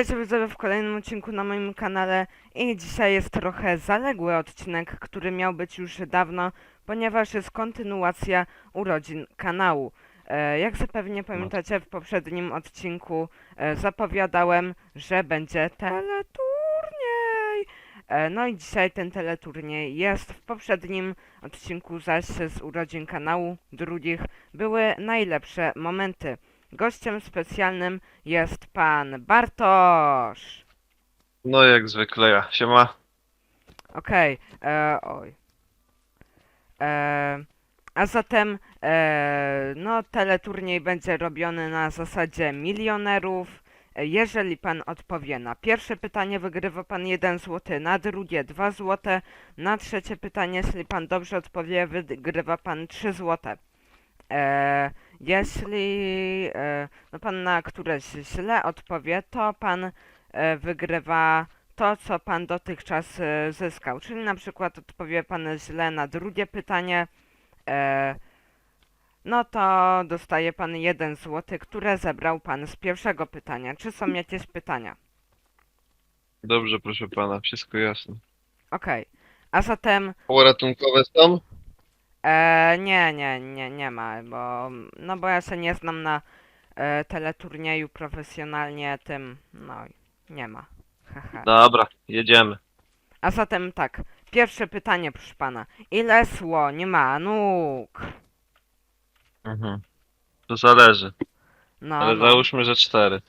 Witajcie widzowie w kolejnym odcinku na moim kanale i dzisiaj jest trochę zaległy odcinek, który miał być już dawno, ponieważ jest kontynuacja urodzin kanału. E, jak zapewne pamiętacie, w poprzednim odcinku e, zapowiadałem, że będzie teleturniej. E, no i dzisiaj ten teleturniej jest. W poprzednim odcinku zaś z urodzin kanału drugich były najlepsze momenty. Gościem specjalnym jest pan Bartosz. No jak zwykle ja. Siema. Okej, e, oj. E, a zatem, e, no, teleturniej będzie robiony na zasadzie milionerów. E, Jeżeli pan odpowie na pierwsze pytanie, wygrywa pan 1 zł, na drugie 2 zł, na trzecie pytanie, jeśli pan dobrze odpowie, wygrywa pan 3 zł. E, jeśli e, no pan na któreś źle odpowie, to pan e, wygrywa to, co pan dotychczas e, zyskał. Czyli na przykład odpowie pan źle na drugie pytanie, no to dostaje pan jeden złoty, które zebrał pan z pierwszego pytania. Czy są jakieś pytania? Dobrze, proszę pana, wszystko jasne. Okej. A zatem Koło ratunkowe są? E, nie, nie, nie, nie ma, bo no bo ja się nie znam na e, teleturnieju profesjonalnie tym, no nie ma. Haha. Dobra, jedziemy. A zatem tak, pierwsze pytanie proszę pana. Ile słoń ma nóg? Mhm. To zależy, No, ale no, załóżmy, że cztery.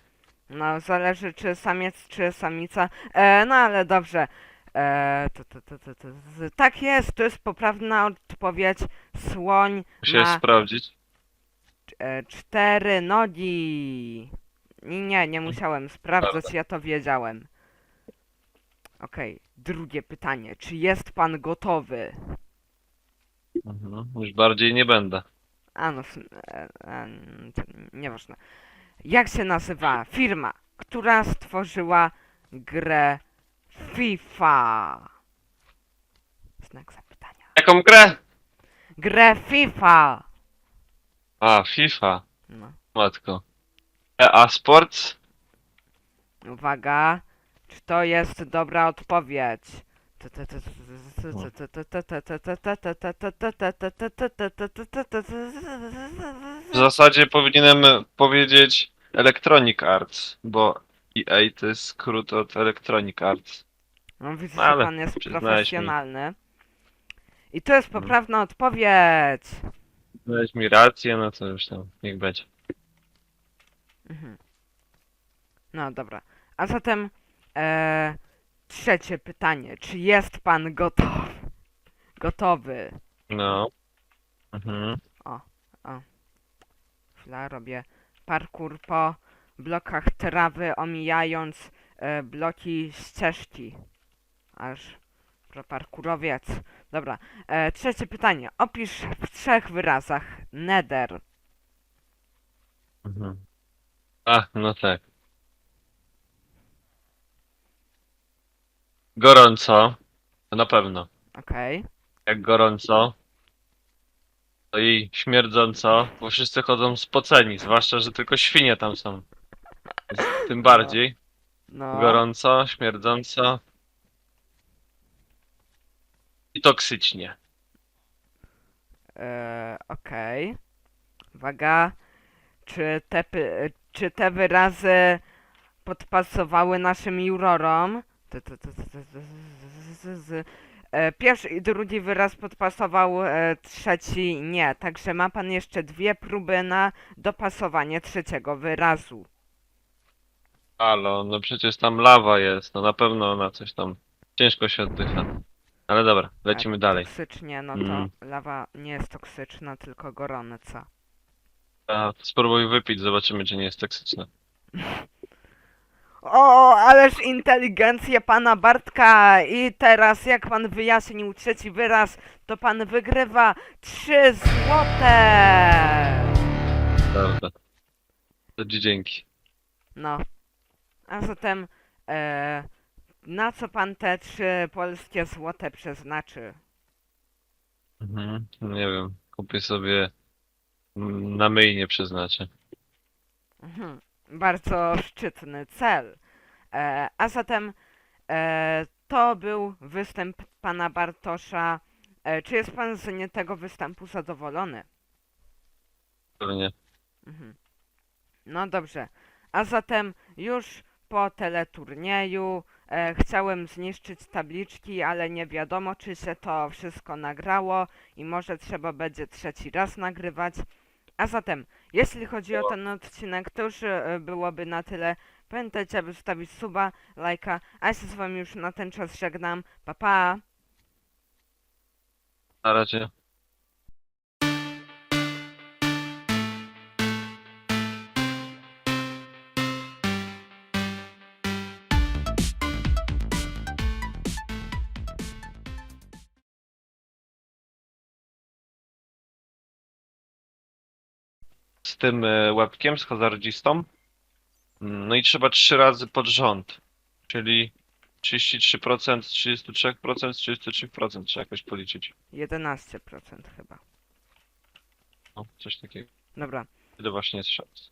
no zależy czy samiec czy samica. E, no ale dobrze. E, to, to, to, to, to, to, tak jest, to jest poprawna odpowiedź. Słoń Musiałem ma sprawdzić. e, cztery nogi. Nie, nie, nie musiałem sprawdzać, ja to wiedziałem. Okej, drugie pytanie. Czy jest pan gotowy? Mhm. Już bardziej nie będę. A no, w sum- e, e, to nieważne. Jak się nazywa firma, która stworzyła grę FIFA? Znak zapytania. Jaką grę? Grę FIFA! A, FIFA. No, Matko. EA Sports? uwaga. Czy to jest dobra odpowiedź? W zasadzie powinienem powiedzieć Electronic Arts, bo EA to jest skrót od Electronic Arts. No widzę, że Ale pan jest przyznałeś mi. profesjonalny. I to jest poprawna odpowiedź. Dałeś mi rację, no to już tam, niech będzie. Mhm. No dobra. A zatem e, trzecie pytanie. Czy jest pan gotowy? Gotowy. No. Mhm. Chwila, robię parkour po blokach trawy, omijając e, bloki ścieżki. Aż parkurowiec. Dobra. E, trzecie pytanie. Opisz w trzech wyrazach nether. Mhm. A, no tak. Gorąco. Na pewno. Okej. Jak gorąco. To i śmierdząco, bo wszyscy chodzą spoceni, zwłaszcza, że tylko świnie tam są. Więc tym bardziej. No. Gorąco, śmierdząco toksycznie. E, Okej. Uwaga. Czy te, py- czy te wyrazy podpasowały naszym jurorom? Ty, ty, ty, e, Pierwszy i drugi wyraz podpasował, e, trzeci nie. Także ma pan jeszcze dwie próby na dopasowanie trzeciego wyrazu. Halo, no przecież tam lawa jest, no na pewno ona coś tam ciężko się oddycha. Ale dobra, lecimy dalej. Toksycznie, no to Mm. lawa nie jest toksyczna, tylko gorąca. A, spróbuj wypić, zobaczymy, czy nie jest toksyczne. O, ależ inteligencja pana Bartka! I teraz, jak pan wyjaśnił trzeci wyraz, to pan wygrywa 3 złote! Prawda. To ci dzięki. No. A zatem, e, na co pan te trzy polskie złote przeznaczy? Mhm, nie wiem, kupię sobie mm, na myjnie przeznaczę. Mhm. Bardzo szczytny cel. E, a zatem e, to był występ pana Bartosza. E, czy jest pan z tego występu zadowolony? Pewnie. Mhm. No dobrze. A zatem już po teleturnieju chciałem zniszczyć tabliczki, ale nie wiadomo, czy się to wszystko nagrało i może trzeba będzie trzeci raz nagrywać. A zatem, jeśli chodzi o ten odcinek, to już e, byłoby na tyle. Pamiętajcie, aby zostawić suba, lajka, a ja się z wami już na ten czas żegnam. Pa, pa! Na razie. Tym e, łebkiem, z hazardzistą. No i trzeba trzy razy pod rząd. Czyli 33%, z 33%, z 33% trzeba jakoś policzyć. 11% chyba. No, coś takiego. Dobra. Wtedy właśnie jest szans.